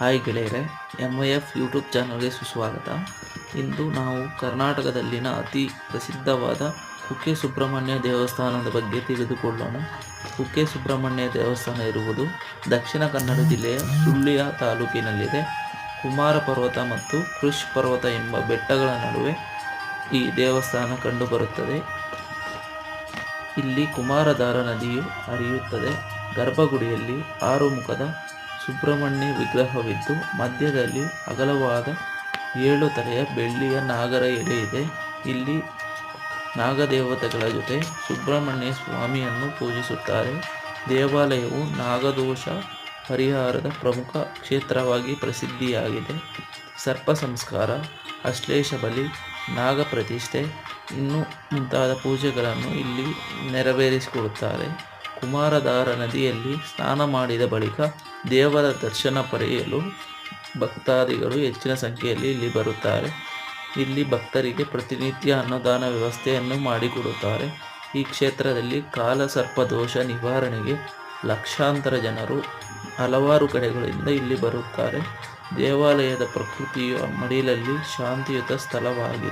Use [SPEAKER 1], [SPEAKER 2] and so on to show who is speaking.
[SPEAKER 1] Hi ಗೆಳೆಯರೆ M I F YouTube ಚಾನಲ್ಗೆ ಸುಸ್ವಾಗತ. ಇಂದು ನಾವು ಕರ್ನಾಟಕದಲ್ಲಿನ ಅತಿ ಪ್ರಸಿದ್ಧವಾದ ಕುಕ್ಕೆ ಸುಬ್ರಹ್ಮಣ್ಯ ದೇವಸ್ಥಾನದ ಬಗ್ಗೆ ತಿಳಿದುಕೊಳ್ಳೋಣ. ಕುಕ್ಕೆ ಸುಬ್ರಹ್ಮಣ್ಯ ದೇವಸ್ಥಾನ ಇರುವುದು ದಕ್ಷಿಣ ಕನ್ನಡ ಜಿಲ್ಲೆಯ ಸುಳ್ಳಿಯ ತಾಲೂಕಿನಲ್ಲಿದೆ. ಕುಮಾರ ಪರ್ವತ ಮತ್ತು ಕೃಷ್ ಪರ್ವತ ಎಂಬ ಬೆಟ್ಟಗಳ ನಡುವೆ ಈ ದೇವಸ್ಥಾನ ಕಂಡುಬರುತ್ತದೆ. ಇಲ್ಲಿ ಕುಮಾರಧಾರ ನದಿಯು ಹರಿಯುತ್ತದೆ. ಗರ್ಭಗುಡಿಯಲ್ಲಿ ಆರು ಮುಖದ ಸುಬ್ರಹ್ಮಣ್ಯ ವಿಗ್ರಹವಿದ್ದು, ಮಧ್ಯದಲ್ಲಿ ಅಗಲವಾದ ಏಳು ತಲೆಯ ಬೆಳ್ಳಿಯ ನಾಗರ ಎಲೆ ಇದೆ. ಇಲ್ಲಿ ನಾಗದೇವತೆಗಳ ಜೊತೆ ಸುಬ್ರಹ್ಮಣ್ಯ ಸ್ವಾಮಿಯನ್ನು ಪೂಜಿಸುತ್ತಾರೆ. ದೇವಾಲಯವು ನಾಗದೋಷ ಪರಿಹಾರದ ಪ್ರಮುಖ ಕ್ಷೇತ್ರವಾಗಿ ಪ್ರಸಿದ್ಧಿಯಾಗಿದೆ. ಸರ್ಪ ಸಂಸ್ಕಾರ, ಅಶ್ಲೇಷ ಬಲಿ, ನಾಗ ಪ್ರತಿಷ್ಠೆ ಇನ್ನೂ ಮುಂತಾದ ಪೂಜೆಗಳನ್ನು ಇಲ್ಲಿ ನೆರವೇರಿಸಿಕೊಡುತ್ತಾರೆ. ಕುಮಾರಧಾರ ನದಿಯಲ್ಲಿ ಸ್ನಾನ ಮಾಡಿದ ಬಳಿಕ ದೇವರ ದರ್ಶನ ಪಡೆಯಲು ಭಕ್ತಾದಿಗಳು ಹೆಚ್ಚಿನ ಸಂಖ್ಯೆಯಲ್ಲಿ ಇಲ್ಲಿ ಬರುತ್ತಾರೆ. ಇಲ್ಲಿ ಭಕ್ತರಿಗೆ ಪ್ರತಿನಿತ್ಯ ಅನ್ನದಾನ ವ್ಯವಸ್ಥೆಯನ್ನು ಮಾಡಿಕೊಡುತ್ತಾರೆ. ಈ ಕ್ಷೇತ್ರದಲ್ಲಿ ಕಾಲಸರ್ಪ ದೋಷ ನಿವಾರಣೆಗೆ ಲಕ್ಷಾಂತರ ಜನರು ಹಲವಾರು ಕಡೆಗಳಿಂದ ಇಲ್ಲಿ ಬರುತ್ತಾರೆ. ದೇವಾಲಯದ ಪ್ರಕೃತಿಯು ಮಡಿಲಲ್ಲಿ ಶಾಂತಿಯುತ ಸ್ಥಳವಾಗಿದೆ.